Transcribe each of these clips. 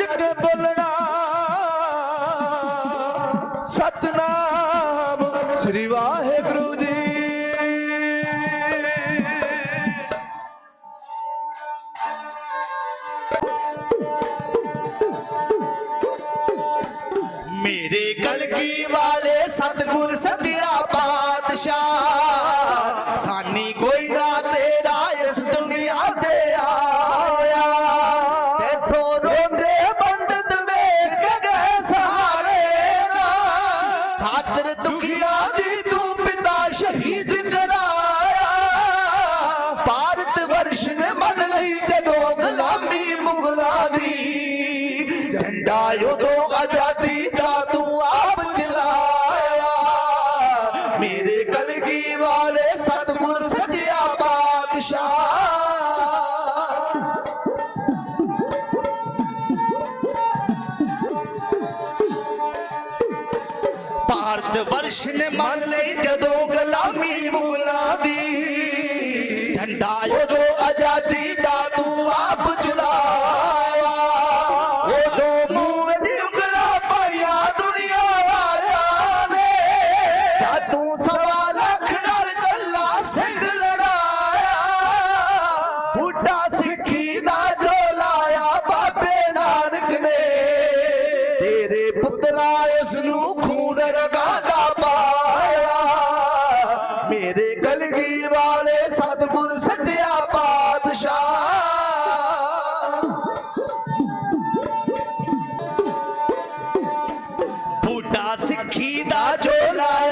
ਗੱਜ ਬੋਲਣਾ ਸਤਨਾਮ ਸ੍ਰੀ ਵਾਹਿਗੁਰੂ ਜੀ। ਮੇਰੇ ਕਲਗੀ ਵਾਲੇ ਸਤਗੁਰ ਸਤਿਆ ਪਾਤਸ਼ਾਹ ਸਾਨੀ ਕੋ ਵਾਲੇ ਸਤਗੁਰ ਸਜਿਆ ਬਾਦਸ਼ਾਹ। ਭਾਰਤ ਵਰਸ਼ ਨੇ ਮੰਨ ਲਈ ਜਦੋਂ ਗੁਲਾਮੀ ਮੁਗਲਾਂ ਦੀ ਝੰਡਾ ਉਦੋਂ ਆਜ਼ਾਦੀ ਦਾ ਤੂੰ ਆਪ ਚਲਾ ਮੇਰੇ ਕਲਗੀ ਵਾਲੇ ਸਤਗੁਰ ਸੱਚਿਆ ਪਾਤਸ਼ਾਹ। ਬੂਟਾ ਸਿੱਖੀ ਦਾ ਝੋਲਾ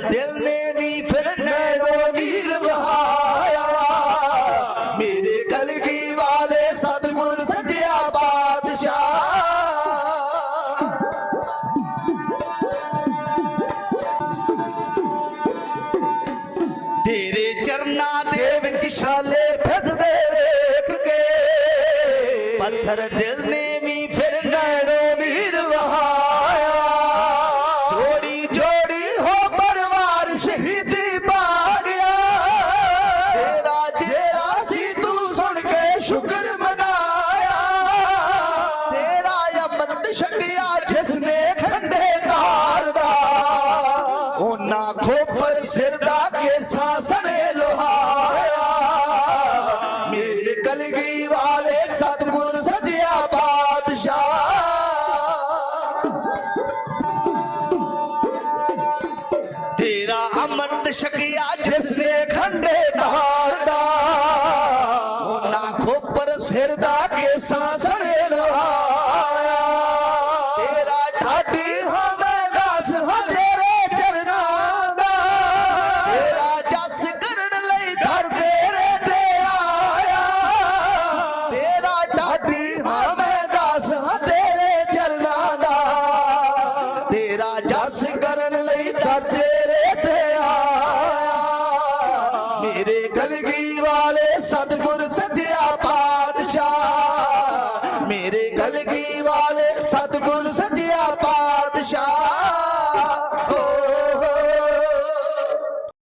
ਦਿਲ ਨੇ ਵੀ ਫਿਰ ਨੈਣੋ ਦੀ ਰਵਾਇਆ ਮੇਰੇ ਕਲਗੀ ਵਾਲੇ ਸਤਗੁਰ ਸੱਜਿਆ ਬਾਦਸ਼ਾਹ। ਤੇਰੇ ਚਰਨਾਂ ਦੇ ਵਿੱਚ ਛਾਲੇ ਫਸਦੇ ਵੇਖ ਕੇ, ਪੱਥਰ ਦਿਲ ਨੇ ਵੀ ਫਿਰ ਨੈਣੋ ਦੀ ਰਵਾਇਆ Viva